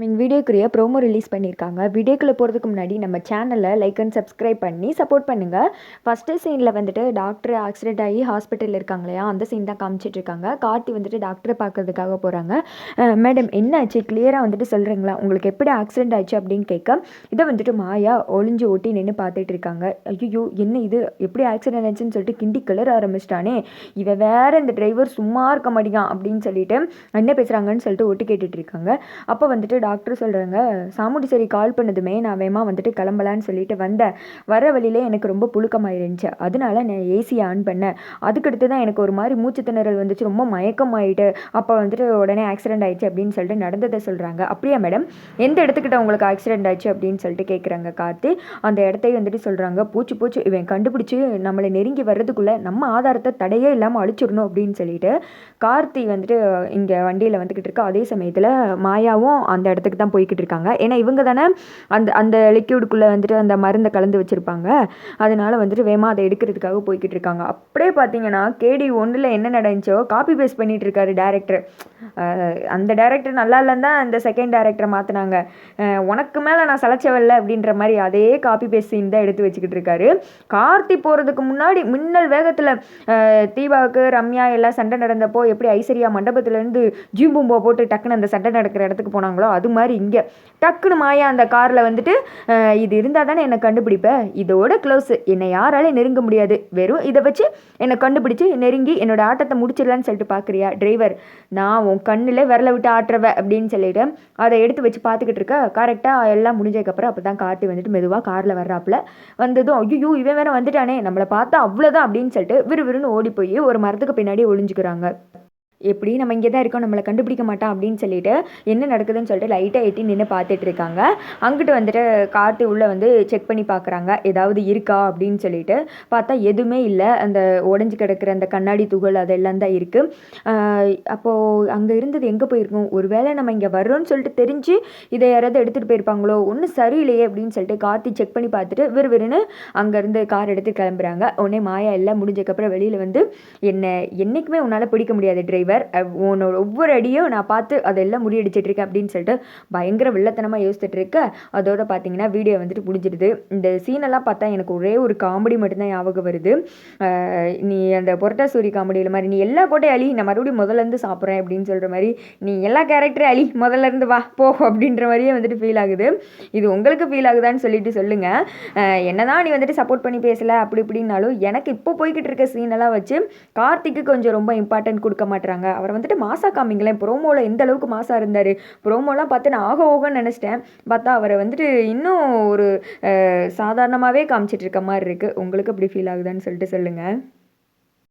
நீங்கள் வீடியோக்குரிய promo release பண்ணியிருக்காங்க வீடியோக்குள்ளே போகிறதுக்கு முன்னாடி நம்ம சேனலை லைக் அண்ட் சப்ஸ்கிரைப் பண்ணி சப்போர்ட் பண்ணுங்கள் ஃபஸ்ட்டு சீனில் வந்துட்டு டாக்டர் ஆக்சிடென்ட் ஆகி ஹாஸ்பிட்டலில் இருக்காங்க இல்லையா? அந்த சீன் தான் காமிச்சிட்ருக்காங்க கார்த்தி வந்துட்டு டாக்டரை பார்க்கறதுக்காக போகிறாங்க மேடம் என்ன ஆச்சு கிளியராக வந்துட்டு சொல்கிறீங்களா உங்களுக்கு எப்படி ஆக்சிடென்ட் ஆச்சு அப்படின்னு கேட்க இதை வந்துட்டு மாயா ஒளிஞ்சு ஓட்டி நின்று பார்த்துட்டு இருக்காங்க. ஐயோ என்ன இது? எப்படி ஆக்சிடென்ட் ஆச்சுன்னு சொல்லிட்டு கிண்டி கிளர் ஆரம்பிச்சிட்டானே. இவன் வேற இந்த டிரைவர் சும்மா இருக்க மாட்டேங்கான் அப்படின்னு சொல்லிட்டு என்ன பேசுகிறாங்கன்னு சொல்லிட்டு ஒட்டு கேட்டுட்டு இருக்காங்க. அப்போ வந்துட்டு டாக்டர் சொல்கிறாங்க சாமுண்டீஸ்வரி கால் பண்ணதுமே நான் வேமா வந்துட்டு கிளம்பலான்னு சொல்லிட்டு வந்தேன். வர வழியிலே எனக்கு ரொம்ப புழுக்கமாயிருந்துச்சு. அதனால நான் ஏசியை ஆன் பண்ணேன். அதுக்கடுத்து தான் எனக்கு ஒரு மாதிரி மூச்சு திணறல் வந்துச்சு. ரொம்ப மயக்கம் அப்போ வந்துட்டு உடனே ஆக்சிடென்ட் ஆயிடுச்சு அப்படின்னு சொல்லிட்டு நடந்ததை சொல்கிறாங்க அப்படியா மேடம் எந்த இடத்துக்கிட்ட உங்களுக்கு ஆக்சிடென்ட் ஆச்சு? அப்படின்னு சொல்லிட்டு கேட்குறாங்க கார்த்தி. அந்த இடத்தையும் வந்துட்டு சொல்கிறாங்க பூச்சி பூச்சி இவன் கண்டுபிடிச்சி நம்மளை நெருங்கி வர்றதுக்குள்ளே நம்ம ஆதாரத்தை தடையே இல்லாமல் அழிச்சிடணும் அப்படின்னு சொல்லிட்டு கார்த்தி வந்துட்டு இங்கே வண்டியில் வந்துக்கிட்டு இருக்கா. அதே சமயத்தில் மாயாவும் அந்த இடத்துக்கு தான் போய்கிட்டு இருக்காங்க. ஏன்னா இவங்க தானே அந்த அந்த லிக்யூடுக்குள்ளே வந்துட்டு அந்த மருந்தை கலந்து வச்சுருப்பாங்க. அதனால வந்துட்டு வேமா அதை எடுக்கிறதுக்காக போய்கிட்டு இருக்காங்க. அப்படியே பார்த்தீங்கன்னா கேடி ஒன்றில் என்ன நடந்துச்சோ காப்பி பேஸ்ட் பண்ணிட்டு இருக்காரு டேரக்டர் அந்த டேரக்டர் நல்லா இல்லைன்னு தான் அந்த செகண்ட் டேரக்டரை மாற்றினாங்க உனக்கு மேலே நான் சளைச்சவல்ல அப்படின்ற மாதிரி அதே காப்பி பேஸ்ட் சீன் தான் எடுத்து வச்சுக்கிட்டு இருக்காரு. கார்த்தி போகிறதுக்கு முன்னாடி மின்னல் வேகத்தில் தீபாவுக்கு ரம்யா எல்லாம் சண்டை நடந்தப்போ எப்படி ஐஸ்வர்யா மண்டபத்துலேருந்து ஜீம்பூம்போ போட்டு டக்குன்னு அந்த சண்டை நடக்கிற இடத்துக்கு போனாங்களோ அது மாதிரி இங்கே. டக்குன்னு மாயா அந்த காரில் வந்துட்டு இது இருந்தால் தானே என்னை கண்டுபிடிப்பேன் இதோட க்ளோஸ் என்னை யாராலையும் நெருங்க முடியாது. வெறும் இதை வச்சு என்னை கண்டுபிடிச்சி நெருங்கி என்னோட ஆட்டத்தை முடிச்சிடலான்னு சொல்லிட்டு பார்க்குறியா டிரைவர் நான் உன் கண்ணில் விரல விட்டு ஆட்டுறவ அப்படின்னு சொல்லிட்டு அதை எடுத்து வச்சு பார்த்துக்கிட்டு இருக்க. கரெக்டாக எல்லாம் முடிஞ்சதுக்கப்புறம் அப்போ தான் கார்த்தி வந்துட்டு மெதுவாக காரில் வர்றாப்புல. வந்ததும் ஐயோ இவன் வேற வந்துட்டானே. நம்மளை பார்த்தா அவ்வளோதான் அப்படின்னு சொல்லிட்டு விறுவிறுன்னு ஓடி போய் ஒரு மரத்துக்கு பின்னாடி ஒளிஞ்சுக்கிறாங்க. எப்படி நம்ம இங்கே தான் இருக்கோம் நம்மளை கண்டுபிடிக்க மாட்டான் அப்படின்னு சொல்லிட்டு என்ன நடக்குதுன்னு சொல்லிட்டு லைட்டாக எட்டி நின்று பார்த்துட்டு இருக்காங்க. அங்கிட்டு வந்துட்டு காட்டு உள்ளே வந்து செக் பண்ணி பார்க்குறாங்க ஏதாவது இருக்கா அப்படின்னு சொல்லிட்டு. பார்த்தா எதுவுமே இல்லை. அந்த உடஞ்சி கிடக்கிற அந்த கண்ணாடி துகள் அதெல்லாம் தான் இருக்குது அப்போது அங்கே இருந்தது எங்கே போயிருக்கோம்? ஒருவேளை நம்ம இங்கே வர்றோம்னு சொல்லிட்டு தெரிஞ்சு இதை யாராவது எடுத்துகிட்டு போயிருப்பாங்களோ? ஒன்றும் சரியில்லையே அப்படின்னு சொல்லிட்டு கார்த்தி செக் பண்ணி பார்த்துட்டு விறுவிறுன்னு அங்கேருந்து கார் எடுத்து கிளம்புறாங்க. உடனே மாயா எல்லாம் முடிஞ்சக்கப்புறம் வெளியில் வந்து என்ன என்றைக்குமே உன்னால் பிடிக்க முடியாது டிரைவர் இவர் உன்னோட ஒவ்வொரு அடியும் நான் பார்த்து அதெல்லாம் முறியடிச்சிட்டு இருக்கேன் அப்படின்னு சொல்லிட்டு பயங்கர வில்லத்தனமாக யோசிச்சுட்டு இருக்க அதோட பார்த்தீங்கன்னா வீடியோ வந்துட்டு முடிஞ்சிடுது இந்த சீனெல்லாம் பார்த்தா எனக்கு ஒரே ஒரு காமெடி மட்டும்தான் ஞாபகம் வருது. நீ அந்த பொரட்டாசூரி காமெடியில் மாதிரி நீ எல்லா கோட்டையும் அழி நான் மறுபடியும் முதல்லேருந்து சாப்பிட்றேன் அப்படின்னு சொல்கிற மாதிரி நீ எல்லா கேரக்டரும் அழி முதல்ல இருந்து வா போ அப்படின்ற மாதிரியே வந்துட்டு ஃபீல் ஆகுது. இது உங்களுக்கு ஃபீல் ஆகுதான்னு சொல்லிட்டு சொல்லுங்கள் என்னதான் நீ வந்துட்டு சப்போர்ட் பண்ணி பேசலை அப்படி இப்படின்னாலும் எனக்கு இப்போ போய்கிட்டு இருக்க சீனெல்லாம் வச்சு கார்த்திக்கு கொஞ்சம் ரொம்ப இம்பார்ட்டன்ட் கொடுக்க மாட்டுறாங்க காமிக்கிறாங்க அவரை வந்துட்டு மாசா காமிங்களேன். ப்ரோமோவில் எந்த அளவுக்கு மாசா இருந்தார்? ப்ரோமோலாம் பார்த்து நான் ஆக ஓகன்னு நினச்சிட்டேன். பார்த்தா அவரை வந்துட்டு இன்னும் ஒரு சாதாரணமாகவே காமிச்சிட்டு இருக்க மாதிரி இருக்குது உங்களுக்கு அப்படி ஃபீல் ஆகுதான்னு சொல்லிட்டு சொல்லுங்கள்